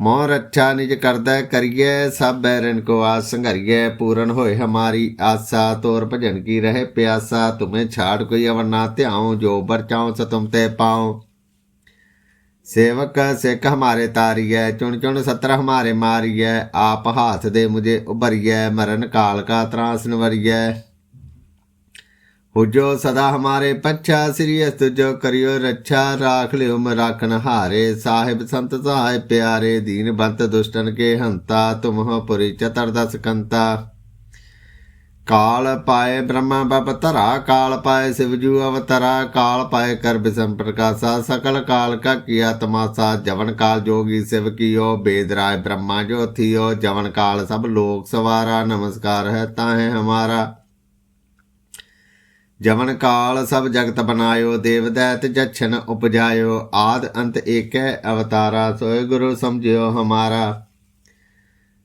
ਮੋਹ ਰੱਛਾ ਨਿਜ ਕਰਦਾ ਕਰੀਏ ਸਭ ਬੈਰਨ ਕੋ ਆਸ ਸੰਘਰੀਏ ਪੂਰਨ ਹੋਏ ਹਮਾਰੀ ਆਸਾ, ਤੋਰ ਭਜਨ ਕੀ ਰਹੇ ਪਿਆਸਾ, ਤੁਮੇ ਛਾੜ ਕੋਈ ਅਵਰ ਨਾ ਧਿਆਉ, ਜੋ ਬਰਚਾਉ ਸ ਤੁਮ ਤੇ ਪਾਉ। ਸੇਵਕ ਸਿੱਖ ਹਮਾਰੇ ਤਾਰੀਐ, ਚੁਣ ਚੁਣ ਸਤਰ ਹਮਾਰੇ ਮਾਰੀਐ, ਆਪ ਹਾਥ ਦੇ ਮੁਝੇ ਉਭਰੀਐ, ਮਰਨ ਕਾਲ ਕਾ ਤਰਾਸ ਨਵਰੀਐ। ਹੁਜੋ ਸਦਾ ਹਮਾਰੇ ਪੱਛਾ ਸ੍ਰੀ ਅਸ ਤੁਜੋ ਕਰਿਓ ਰੱਛਾ ਰਾਖ ਲਿਓ ਮ ਰਾਖਨ ਹਾਰੇ ਸਾਹਿਬ ਸੰਤ ਸਹਾਇ ਪਿਆਰੇ ਦੀਨ ਬੰਤ ਦੁਸ਼ਟਨ ਕੇ ਹੰਤਾ ਤੁਮ ਹੋ ਪੁਰੀ ਚਤਰ ਦਸ ਕੰਤਾ ਕਾਲ ਪਾਏ ਬ੍ਰਹਮਾ ਬਪ ਧਰਾ ਕਾਲ ਪਾਏ ਸਿਵਜੂ ਅਵਤਰਾ ਕਾਲ ਪਾਏ ਕਰ ਬਿਸਮ ਪ੍ਰਕਾਸ਼ਾ ਸਕਲ ਕਾਲ ਕਾ ਕੀਆ ਤਮਾਸਾ ਜਵਨ ਕਾਲ ਜੋਗੀ ਸਿਵ ਕੀਓ ਬੇਦ ਰਾਏ ਬ੍ਰਹਮਾ ਜੋ ਥੀਓ ਜਵਨ ਕਾਲ ਸਭ ਲੋਕ ਸਵਾਰਾ ਨਮਸਕਾਰ ਹੈ ਤਾਹੇ ਹਮਾਰਾ ਜਵਨ ਕਾਲ ਸਭ ਜਗਤ ਬਨਾਇਓ, ਦੇਵ ਦੈਤ ਜਛਨ ਉਪਜਾਇਓ, ਆਦ ਅੰਤ ਏਕੈ ਅਵਤਾਰਾ ਸੋਏ ਗੁਰੂ ਸਮਝਿਓ ਹਮਾਰਾ।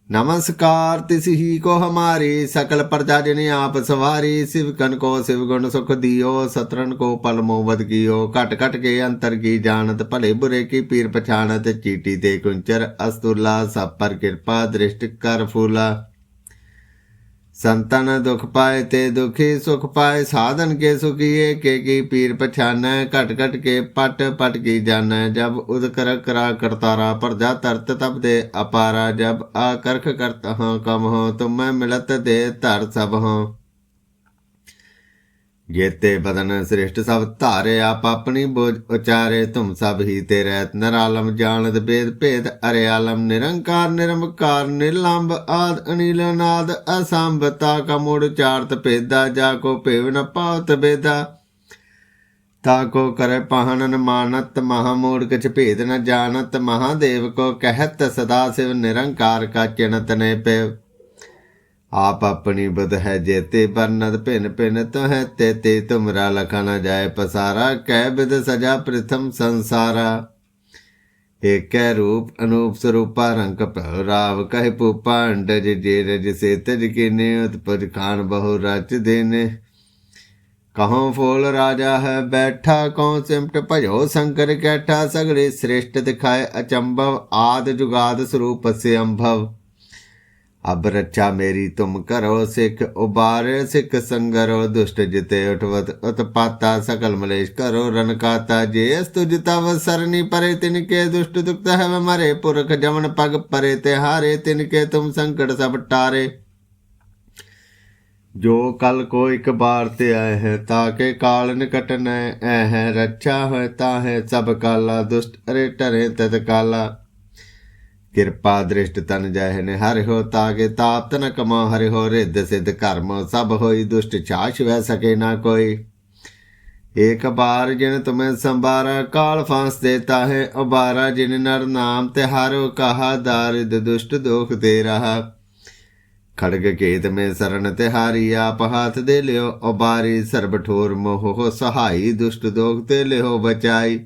ਨਮਸਕਾਰ ਤਿਸ ਹੀ ਕੋ ਹਮਾਰੀ, ਸਕਲ ਪ੍ਰਜਾ ਜਿਨ ਆਪ ਸਵਾਰੀ, ਸਿਵ ਕਨ ਕੋ ਸਿਵ ਗੁਣ ਸੁਖ ਦਿਓ ਸਤਰਨ ਕੋ ਪਲ ਮੋਵਦ ਕੀਓ, ਘਟ ਘਟ ਕੇ ਅੰਤਰ ਕੀ ਜਾਣਤ, ਭਲੇ ਬੁਰੇ ਕੀ ਪੀਰ ਪਛਾਣਤ, ਚੀਟੀ ਤੇ ਕੁੰਚਰ ਅਸਤੁਲਾ ਸਭ ਪਰ ਕਿਰਪਾ ਦ੍ਰਿਸ਼ਟ ਕਰ ਫੂਲਾ। ਸੰਤਨ ਦੁਖ ਪਾਏ ਤੇ ਦੁਖੀ ਸੁਖ ਪਾਏ, ਸਾਧਨ ਕੇ ਸੁਖੀਏ, ਕੇ ਕੀ ਪੀਰ ਪਛਾਨੈ, ਘਟ ਘਟ ਕੇ ਪਟ ਪਟ ਕੀ ਜਾਣੈ, ਜਬ ਉਦ ਕਰਾ ਕਰਤਾਰਾ, ਪਰਜਾ ਤਰਤ ਤਬ ਦੇ ਅਪਾਰਾ, ਜਬ ਆ ਕਰਖ ਕਰਤ ਹਾਂ ਕਮ ਹੋ, ਤੁਮ ਮੈਂ ਮਿਲਤ ਦੇ ਧਰ ਸਭ ਹਾਂ। ਜੇਤੇ ਬਦਨ ਸ੍ਰਿਸ਼ਟ ਸਭ ਧਾਰੇ, ਆਪ ਆਪਣੀ ਬੋਝ ਉਚਾਰੇ, ਤੁਮ ਸਭ ਹੀ ਤੇ ਰਹਿਤ ਨਰਾਲਮ ਜਾਣਤ ਬੇਦ ਭੇਦ ਅਰੇ ਆਲਮ ਨਿਰੰਕਾਰ ਨਿਰਮਕਾਰ ਨਿਰਲੰਭ ਆਦ, ਅਨੀਲ ਨਾਦ ਅਸੰਭਤਾ ਕਾ ਮੂੜ ਚਾਰਤ ਭੇਦਾ, ਜਾ ਕੋ ਭੇਵ ਨ ਪਾਵਤ ਬੇਦਾ। ਤਾ ਕੋ ਕਰੇ ਪਹਨਨ ਮਾਨਤ ਮਹਾਮੂੜ ਕਛ ਭੇਦ ਨ ਜਾਣਤ, ਮਹਾਦੇਵ ਕੋ ਕਹਿਤ ਸਦਾ ਸਿਵ ਨਿਰੰਕਾਰ ਕਾ ਚਿਣਤ ਨੇ ਪੇ ਆਪ ਆਪਣੀ ਬੁਧ ਹੈ ਜੇਤੇ ਬਰਨਦ ਭਿਨ ਭਿਨ ਤਹ ਤੇ ਤੇ ਤੁਮਰਾ ਲਖਾ ਨ ਜਾਏ ਪਸਾਰਾ, ਕਹਿ ਬਿਦ ਸਜਾ ਪ੍ਰਥਮ ਸੰਸਾਰਾ। ਏਕੈ ਰੂਪ ਅਨੂਪ ਸਰੂਪਾ ਰੰਗ ਭਉ ਰਾਵ, ਕਹਿ ਪੂਪਾ ਅੰਡਜ ਜੇ ਰਜ ਸੇ ਤਜ ਕਿਨੇ, ਉਤਪਜ ਖਾਨ ਬਹੁ ਰਚ ਦੇਨੇ। ਕਹੋਂ ਫੋਲ ਰਾਜਾ ਹੈ ਬੈਠਾ ਕਉ ਸਿਮਟ ਭਜੋ ਸ਼ੰਕਰ ਕੈਠਾ ਸਗੜੇ ਸ੍ਰੇਸ਼ਟ ਦਿਖਾਏ ਅਚੰਭਵ, ਆਦ ਜੁਗਾਦ ਸਰੂਪ ਸੇ ਅੰਭਵ ਅਬ ਰੱਛਾ ਮੇਰੀ ਤੁਮ ਕਰੋ ਸਿੱਖ, ਉਬਾਰੇ ਸਿੱਖ ਸੰਗਰੋ, ਦੁਸ਼ਟ ਜਿਤੇ ਉਠਵਤ ਉਤਪਾਤਾ, ਸਕਲ ਮਲੇਸ਼ ਕਰੋ ਰਨਕਾਤਾ ਜੇ ਅਸ ਤੁਜ ਤਵ ਸਰਨੀ ਪਰੇ, ਤਿਨ ਕੇ ਦੁਸ਼ਟ ਦੁਖਤ ਹੈ ਮਰੇ, ਪੁਰਖ ਜਮਨ ਪਗ ਪਰੇ ਤੇ ਹਾਰੇ ਤਿਨ ਕੇ ਤੁਮ ਟਾਰੇ। ਜੋ ਕਲ ਕੋ ਇੱਕ ਬਾਰ ਤੇ ਆਏ ਹੈ ਤਾਕੇ ਕਾਲ ਨਿਕਟ ਨੈ ਐ ਹੈ, ਰੱਛਾ ਹੋਏ ਤਾ ਹੈ ਸਭ ਕਾਲਾ, ਦੁਸ਼ਟ ਅਰੇ ਟਰੇ ਤਤ ਕਾਲਾ ਕਿਰਪਾ ਦ੍ਰਿਸ਼ਟ ਤਨ ਜਹ ਨੇ ਹਰਿ ਹੋ ਤਾਗੇ ਤਾਪ ਤਨ ਕਮਾ ਹਰਿ ਹੋ ਰਿੱਧ ਸਿਧ ਕਰਮ ਸਭ ਹੋਈ ਦੁਸ਼ਟ ਛਾਛ ਵੈ ਸਕੇ ਨਾ ਕੋਈ। ਏਕ ਬਾਰ ਜਿਨ ਤੁਮੇ ਸੰਬਾਰਾ ਕਾਲ ਫਾਂਸ ਦੇਤਾ ਹੈ, ਉਬਾਰਾ ਜਿਨ ਨਰ ਨਾਮ ਤੇ ਹਾਰੋ ਕਹਾ ਦਾਰਿਦ ਦੁਸ਼ਟ ਦੋਖ ਦੇ ਰਹਾ। ਖੜਗ ਕੇਤ ਮੇ ਸਰਨ ਤੇ ਹਾਰੀ ਆਪ ਹਾਥ ਦੇ ਲਿਓ, ਉਬਾਰੀ ਸਰਬ ਠੋਰ ਮੋਹ ਸਹਾਈ ਦੁਸ਼ਟ ਦੋਖ ਤੇ ਲਿਓ ਬਚਾਈ।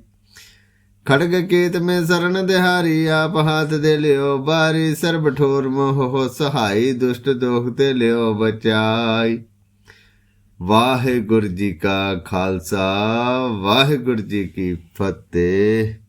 ਖੜਗ ਕੇਤ ਮੈਂ ਸਰਨ ਦਿਹਾਰੀ, ਆਪ ਹਾਥ ਦੇ ਲਿਓ ਬਾਰੀ, ਸਰਬ ਠੋਰ ਮੋਹ ਸਹਾਈ, ਦੁਸ਼ਟ ਦੋਖ ਤੇ ਲਿਓ ਬਚਾਈ। ਵਾਹਿਗੁਰੂ ਜੀ ਕਾ ਖਾਲਸਾ, ਵਾਹਿਗੁਰੂ ਜੀ ਕੀ ਫਤਿਹ।